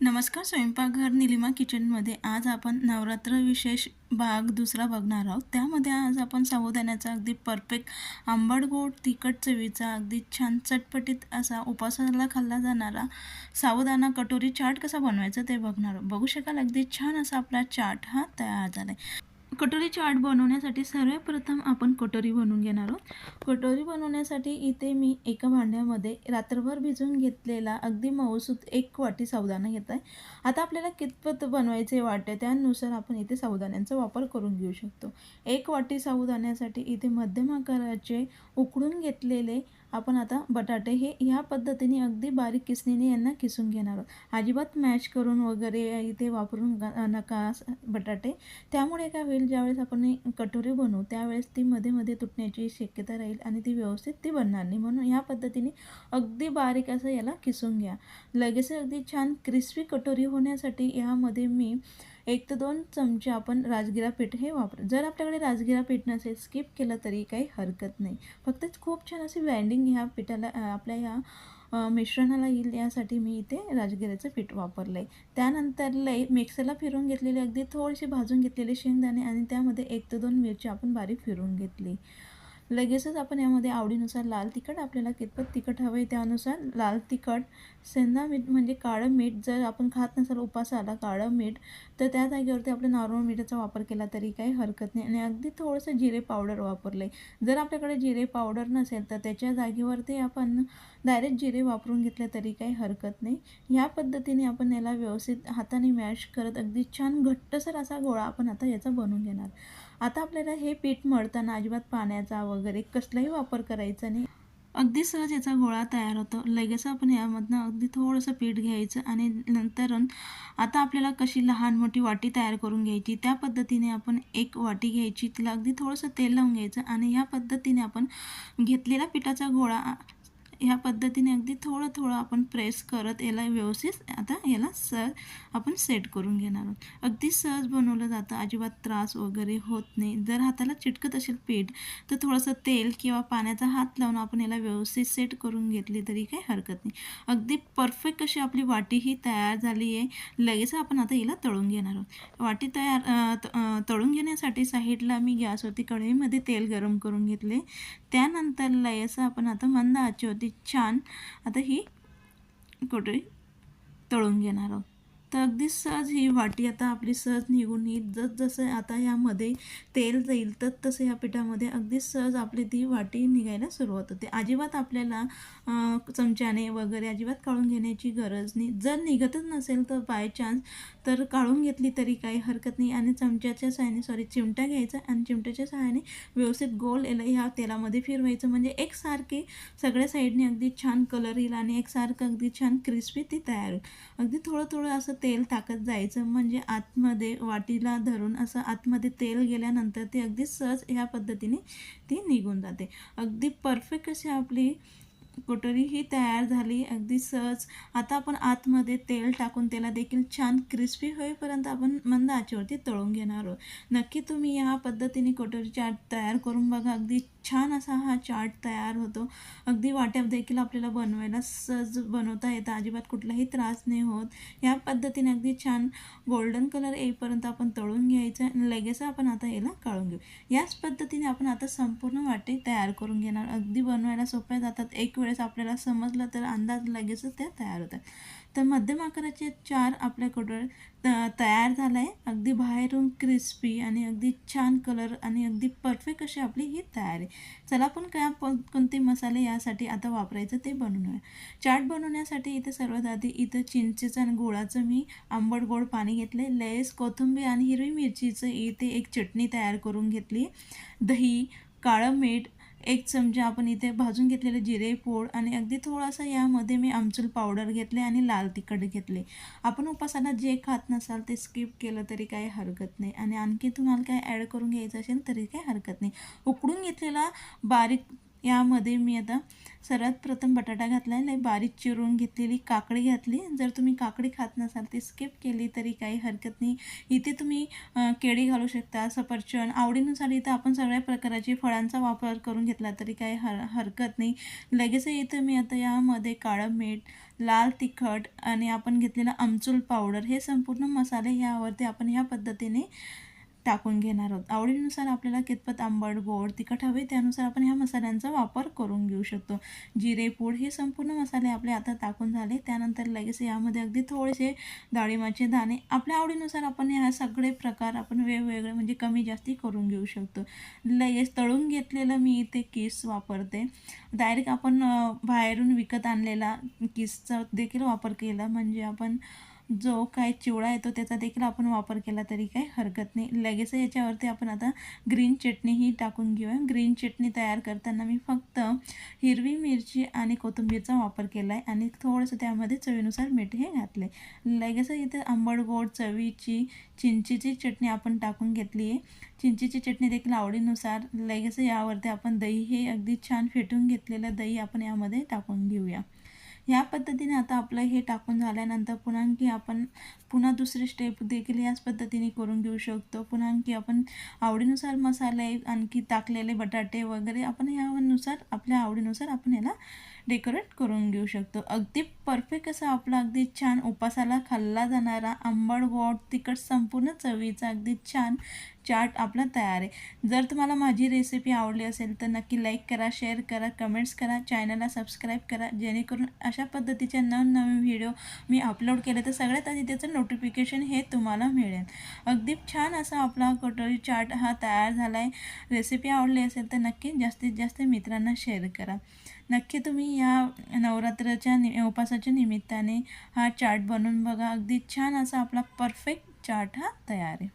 नमस्कार स्वयंपाकघर निलिमा किचनमध्ये आज आपण नवरात्र विशेष भाग दुसरा बघणार आहोत. त्यामध्ये आज आपण साबुदाण्याचा अगदी परफेक्ट आंबट गोड तिखट चवीचा अगदी छान चटपटीत असा उपासाला खाल्ला जाणारा साबुदाणा कटोरी चाट कसा बनवायचा ते बघणार आहोत. बघू शकाल अगदी छान असा आपला चाट हा तयार झाला आहे कटोरी चाट बनवण्यासाठी सर्वप्रथम आपण कटोरी बनवून घेणार आहोत. कटोरी बनवण्यासाठी इथे मी एका भांड्यामध्ये रात्रभर भिजवून घेतलेला अगदी मऊसूत एक वाटी साबुदाणा घेत आहे. आता आपल्याला कितपत बनवायचे वाटे त्यानुसार आपण इथे साबुदाण्यांचा वापर करून घेऊ शकतो. एक वाटी साबुदाण्यासाठी इथे मध्यम आकाराचे उकडून घेतलेले आपण आता बटाटे हे ह्या पद्धतीने अगदी बारीक किसणीने यांना किसून घेणार आहोत. अजिबात मॅश करून वगैरे इथे वापरून नका बटाटे. त्यामुळे काय होईल? ज्यावेळेस आपण कटोरी बनवू त्यावेळेस ती मध्ये मध्ये तुटण्याची शक्यता राहील आणि ती व्यवस्थित ती बनणार नाही. म्हणून ह्या पद्धतीने अगदी बारीक असं याला किसून घ्या. लगेच अगदी छान क्रिस्पी कटोरी होण्यासाठी यामध्ये मी एक ते दोन चमचे आपण राजगिरा पीठ हे वापर. जर आपल्याकडे राजगिरा पीठ नसेल स्किप केलं तरी काही हरकत नाही. फक्त खूप छान अशी वँडिंग ह्या पिठाला आपल्या ह्या मिश्रणाला येईल यासाठी मी इथे राजगिऱ्याचं पीठ वापरलं आहे त्यानंतर लई मिक्सरला फिरून घेतलेले अगदी थोडीशी भाजून घेतलेले शेंगदाणे आणि त्यामध्ये एक ते दोन मिरची आपण बारीक फिरून घेतली. लगेचच आपण यामध्ये आवडीनुसार लाल तिखट आपल्याला कितपत तिखट हवं आहे त्यानुसार लाल तिखट सेंदा मीठ म्हणजे काळं मीठ. जर आपण खात नसाल उपासाला काळं मीठ तर त्या जागेवरती आपण नॉर्मल मीठाचा वापर केला तरी काही हरकत नाही. आणि अगदी थोडंसं जिरे पावडर वापरलं आहे जर आपल्याकडे जिरे पावडर नसेल तर त्याच्या जागेवरती आपण डायरेक्ट जिरे वापरून घेतले तरी काही हरकत नाही. ह्या पद्धतीने आपण याला व्यवस्थित हाताने मॅश करत अगदी छान घट्टसर असा गोळा आपण आता याचा बनवून घेणार. आता आपल्याला हे पीठ मळताना अजिबात पाण्याचा वगैरे कसलाही वापर करायचा नाही. अगदी सहज याचा गोळा तयार होतो. लगेच आपण यामधनं अगदी थोडंसं पीठ घ्यायचं आणि नंतर आता आपल्याला कशी लहान मोठी वाटी तयार करून घ्यायची त्या पद्धतीने आपण एक वाटी घ्यायची. तिला अगदी थोडंसं तेल लावून घ्यायचं आणि ह्या पद्धतीने आपण घेतलेला पिठाचा गोळा ह्या पद्धतीने अगदी थोडं थोडं आपण प्रेस करत याला व्यवस्थित आता याला सर आपण सेट करून घेणार आहोत. अगदी सहज बनवलं जातं. अजिबात त्रास वगैरे होत नाही. जर हाताला चिटकत असेल पीठ तर थोडंसं तेल किंवा पाण्याचा हात लावून आपण याला व्यवस्थित सेट करून घेतली तरी काही हरकत नाही. अगदी परफेक्ट अशी आपली वाटी ही तयार झाली आहे. लगेच आपण आता हिला तळून घेणार आहोत. वाटी तयार तळून घेण्यासाठी साईडला मी गॅसवरती कढईमध्ये तेल गरम करून घेतले. त्यानंतर लगेच आपण आता मंद आची छान. आता ही कटोरी तळून घेणार आहोत. तर अगदी सहज ही वाटी आता आपली सहज निघून येईल. जस जसं आता यामध्ये तेल जाईल तर तसं या पिठामध्ये अगदी सहज आपली ती वाटी निघायला सुरुवात होते. अजिबात आपल्याला चमच्याने वगैरे अजिबात काढून घेण्याची गरज नाही. जर निघतच नसेल तर बाय चान्स तर काढून घेतली तरी काही हरकत नाही. आणि चमच्याच्या सहाय्याने सॉरी चिमटा घ्यायचा आणि चिमट्याच्या सहाय्याने व्यवस्थित गोल याला ह्या तेलामध्ये फिरवायचं. म्हणजे एकसारखे सगळ्या साईडने अगदी छान कलर येईल आणि एकसारखं अगदी छान क्रिस्पी ती तयार होईल. अगदी थोडं थोडं असं तेल टाकत जायचं म्हणजे आतमध्ये वाटीला धरून असं आतमध्ये तेल गेल्यानंतर ते अगदी सहज ह्या पद्धतीने ती निघून जाते. अगदी परफेक्ट अशी आपली कटोरी ही तयार झाली अगदी सहज. आता आपण आतमध्ये तेल टाकून त्याला देखील छान क्रिस्पी होईपर्यंत आपण मंद आचेवरती तळून घेणार आहोत. नक्की तुम्ही या पद्धतीने कटोरी चाट तयार करून बघा. अगदी छान असा हा चाट तयार होतो. अगदी वाट्यात देखील आपल्याला बनवायला सहज बनवता येतं. अजिबात कुठलाही त्रास नाही होत. या पद्धतीने अगदी छान गोल्डन कलर येईपर्यंत आपण तळून घ्यायचं आणि लगेच आपण आता याला काढून घेऊ. याच पद्धतीने आपण आता संपूर्ण वाटे तयार करून घेणार. अगदी बनवायला सोप्या जातात. एक वेळ वेळेस आपल्याला समजलं तर अंदाज लगेचच त्या तयार होतात. तर मध्यम आकाराचे चार आपल्याकडं त तयार झाला आहे अगदी बाहेरून क्रिस्पी आणि अगदी छान कलर आणि अगदी परफेक्ट अशी आपली ही तयार. आहे चला पण काय कोणते मसाले यासाठी आता वापरायचं ते बनवूया. चाट बनवण्यासाठी इथे सर्वात आधी इथं चिंचेचं आणि गुळाचं मी आंबट गोड पाणी घेतले. लेस कोथिंबीर आणि हिरवी मिरचीचं इथे एक चटणी तयार करून घेतली. दही काळं मीठ एक चमचा आपण इथे भाजून घेतलेले जिरे पोळ आणि अगदी थोडासा यामध्ये मी आमचूल पावडर घेतले आणि लाल तिखट घेतले. आपण उपासाला जे खात नसाल ते स्किप केलं तरी काही हरकत नाही आणि आणखी तुम्हाला काय ॲड करून घ्यायचं असेल तरी काही हरकत नाही. उकडून घेतलेला बारीक यामध्ये मी आता सर्वात प्रथम बटाटा घातला आहे बारीक चिरून घेतलेली काकडी घातली. जर तुम्ही काकडी खात नसाल ती स्किप केली तरी काही हरकत नाही. इथे तुम्ही केळी घालू शकता सफरचंद आवडीनुसार इथं आपण सगळ्या प्रकाराची फळांचा वापर करून घेतला तरी काही हर हरकत नाही. लगेच इथं मी आता यामध्ये काळं मीठ लाल तिखट आणि आपण घेतलेलं अमचूल पावडर हे संपूर्ण मसाले यावरती आपण ह्या पद्धतीने टाकून घेणार आहोत. आवडीनुसार आपल्याला कितपत आंबट गोड तिखट हवे त्यानुसार आपण ह्या मसाल्यांचा वापर करून घेऊ शकतो. जिरे पूड हे संपूर्ण मसाले आपले आता टाकून झाले. त्यानंतर लगेच यामध्ये अगदी थोडेसे डाळिंबाचे दाणे. आपल्या आवडीनुसार आपण ह्या सगळे प्रकार आपण वेगवेगळे म्हणजे कमी जास्ती करून घेऊ शकतो. लगेच तळून घेतलेलं मी इथे किस वापरते. डायरेक्ट आपण बाहेरून विकत आणलेला किसचा देखील वापर केला. म्हणजे आपण जो काय चिवडा येतो त्याचा देखील आपण वापर केला तरी काही हरकत नाही. लगेच याच्यावरती आपण आता ग्रीन चटणीही टाकून घेऊया. ग्रीन चटणी तयार करताना मी फक्त हिरवी मिरची आणि कोथिंबीरचा वापर केला आहे आणि थोडंसं त्यामध्ये चवीनुसार मीठ हे घातले लगेच इथे आंबट गोड चवीची चिंचेची चटणी आपण टाकून घेतली आहे चिंचेची चटणी देखील आवडीनुसार लगेच यावरती आपण दही हे अगदी छान फेटून घेतलेलं दही आपण यामध्ये टाकून घेऊया. ह्या पद्धतीने आता आपलं हे टाकून झाल्यानंतर पुन्हा आणखी आपण पुन्हा दुसरी स्टेप देखील याच पद्धतीने करून घेऊ शकतो. पुन्हा आणखी आपण आवडीनुसार मसाले आणखी टाकलेले बटाटे वगैरे आपण यानुसार आपल्या आवडीनुसार आपण याला डेकोरेट करून घेऊ शकतो. अगदी परफेक्ट असा आपला अगदी छान उपासाला खाल्ला जाणारा आंबट गोड तिखट संपूर्ण चवीचा अगदी छान चाट आपला तयार आहे. जर तुम्हाला माझी रेसिपी आवडली असेल तर नक्की लाईक करा शेअर करा कमेंट्स करा चॅनलला सबस्क्राईब करा जेणेकरून अशा पद्धतीचे नवनवीन व्हिडिओ मी अपलोड केले तर सगळ्यात आधी त्याचं नोटिफिकेशन हे तुम्हाला मिळेल. अगदी छान असा आपला कटोरी चाट हा तयार झाला आहे रेसिपी आवडली असेल तर नक्की जास्तीत जास्त मित्रांना शेअर करा. नक्की तुम्ही या नवरात्राच्या नि उपासाच्या निमित्ताने हा चाट बनवून बघा. अगदी छान असा आपला परफेक्ट चाट हा तयार आहे.